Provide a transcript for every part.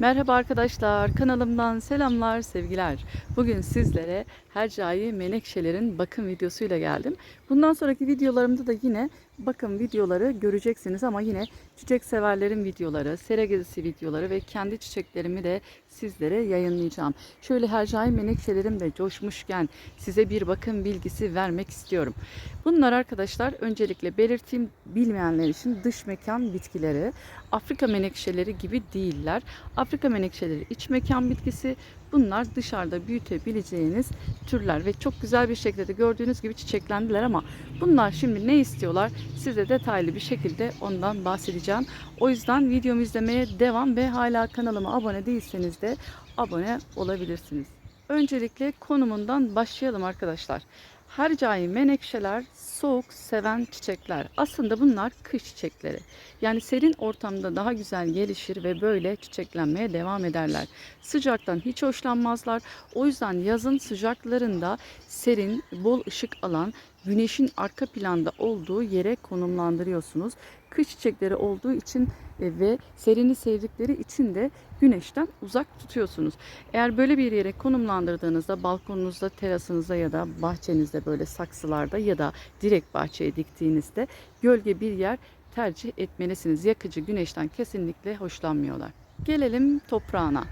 Merhaba arkadaşlar, kanalımdan selamlar, sevgiler. Bugün sizlere hercai menekşelerin bakım videosuyla geldim. Bundan sonraki videolarımda da yine bakım videoları göreceksiniz ama yine çiçek severlerin videoları, sera gezisi videoları ve kendi çiçeklerimi de sizlere yayınlayacağım. Şöyle hercai menekşelerim de coşmuşken size bir bakım bilgisi vermek istiyorum. Bunlar arkadaşlar öncelikle belirteyim bilmeyenler için dış mekan bitkileri. Afrika menekşeleri gibi değiller. Afrika menekşeleri iç mekan bitkisi. Bunlar dışarıda büyütebileceğiniz türler ve çok güzel bir şekilde de gördüğünüz gibi çiçeklendiler ama bunlar şimdi ne istiyorlar? Size detaylı bir şekilde ondan bahsedeceğim. O yüzden videomu izlemeye devam ve hala kanalıma abone değilseniz de abone olabilirsiniz. Öncelikle konumundan başlayalım arkadaşlar. Hercai menekşeler soğuk seven çiçekler. Aslında bunlar kış çiçekleri. Yani serin ortamda daha güzel gelişir ve böyle çiçeklenmeye devam ederler. Sıcaktan hiç hoşlanmazlar. O yüzden yazın sıcaklarında serin, bol ışık alan, güneşin arka planda olduğu yere konumlandırıyorsunuz. Kış çiçekleri olduğu için e, ve serini sevdikleri için de güneşten uzak tutuyorsunuz. Eğer böyle bir yere konumlandırdığınızda balkonunuzda, terasınızda ya da bahçenizde böyle saksılarda ya da direkt bahçeye diktiğinizde gölge bir yer tercih etmelisiniz. Yakıcı güneşten kesinlikle hoşlanmıyorlar. Gelelim toprağına.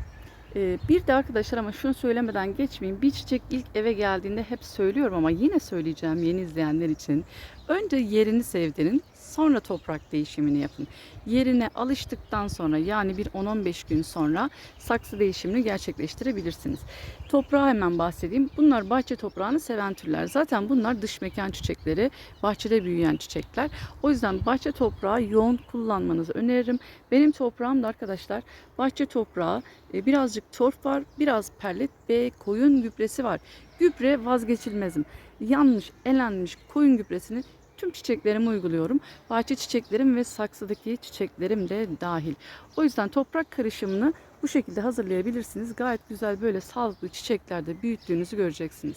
Ee, bir de arkadaşlar ama şunu söylemeden geçmeyeyim. Bir çiçek ilk eve geldiğinde hep söylüyorum ama yine söyleyeceğim yeni izleyenler için. Önce yerini sevdirin, sonra toprak değişimini yapın. Yerine alıştıktan sonra yani bir 10-15 gün sonra saksı değişimini gerçekleştirebilirsiniz. Toprağa hemen bahsedeyim. Bunlar bahçe toprağını seven türler. Zaten bunlar dış mekan çiçekleri, bahçede büyüyen çiçekler. O yüzden bahçe toprağı yoğun kullanmanızı öneririm. Benim toprağım da arkadaşlar bahçe toprağı e, birazcık torf var, biraz perlit ve koyun gübresi var. Gübre vazgeçilmezim. Yanlış, elenmiş koyun gübresini tüm çiçeklerime uyguluyorum. Bahçe çiçeklerim ve saksıdaki çiçeklerim de dahil. O yüzden toprak karışımını bu şekilde hazırlayabilirsiniz. Gayet güzel böyle sağlıklı çiçeklerde büyüttüğünüzü göreceksiniz.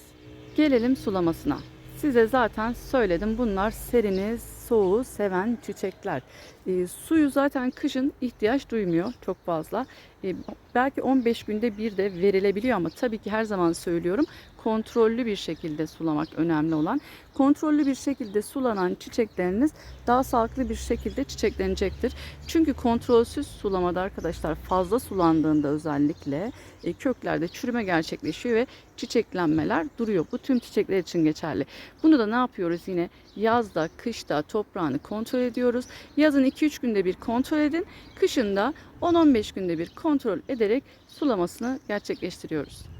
Gelelim sulamasına. Size zaten söyledim bunlar serini, soğuğu seven çiçekler. E, suyu zaten kışın ihtiyaç duymuyor çok fazla. E, belki 15 günde bir de verilebiliyor ama tabii ki her zaman söylüyorum kontrollü bir şekilde sulamak önemli olan. Kontrollü bir şekilde sulanan çiçekleriniz daha sağlıklı bir şekilde çiçeklenecektir. Çünkü kontrolsüz sulamada arkadaşlar fazla sulandığında özellikle e, köklerde çürüme gerçekleşiyor ve çiçeklenmeler duruyor. Bu tüm çiçekler için geçerli. Bunu da ne yapıyoruz yine yazda, kışta toprağını kontrol ediyoruz. Yazın 2-3 günde bir kontrol edin. Kışın da 10-15 günde bir kontrol ederek sulamasını gerçekleştiriyoruz.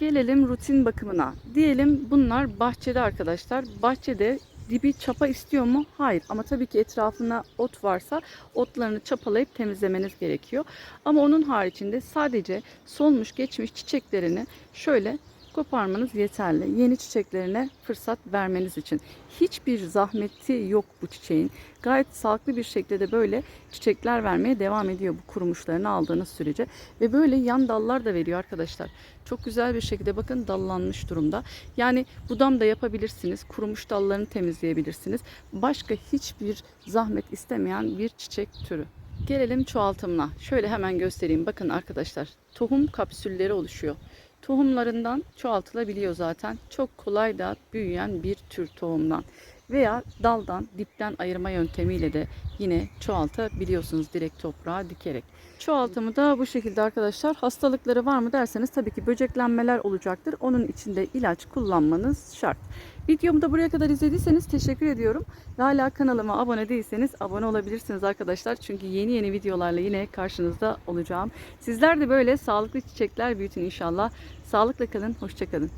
Gelelim rutin bakımına. Diyelim bunlar bahçede arkadaşlar. Bahçede dibi çapa istiyor mu? Hayır. Ama tabii ki etrafına ot varsa otlarını çapalayıp temizlemeniz gerekiyor. Ama onun haricinde sadece solmuş geçmiş çiçeklerini şöyle koparmanız yeterli. Yeni çiçeklerine fırsat vermeniz için. Hiçbir zahmeti yok bu çiçeğin. Gayet sağlıklı bir şekilde böyle çiçekler vermeye devam ediyor bu kurumuşlarını aldığınız sürece. Ve böyle yan dallar da veriyor arkadaşlar. Çok güzel bir şekilde bakın dallanmış durumda. Yani budam da yapabilirsiniz. Kurumuş dallarını temizleyebilirsiniz. Başka hiçbir zahmet istemeyen bir çiçek türü. Gelelim çoğaltımına. Şöyle hemen göstereyim. Bakın arkadaşlar tohum kapsülleri oluşuyor tohumlarından çoğaltılabiliyor zaten. Çok kolay da büyüyen bir tür tohumdan veya daldan dipten ayırma yöntemiyle de yine çoğaltabiliyorsunuz direkt toprağa dikerek. Çoğaltımı da bu şekilde arkadaşlar. Hastalıkları var mı derseniz tabii ki böceklenmeler olacaktır. Onun için de ilaç kullanmanız şart. Videomu da buraya kadar izlediyseniz teşekkür ediyorum. Ve hala kanalıma abone değilseniz abone olabilirsiniz arkadaşlar. Çünkü yeni yeni videolarla yine karşınızda olacağım. Sizler de böyle sağlıklı çiçekler büyütün inşallah. Sağlıkla kalın, hoşçakalın.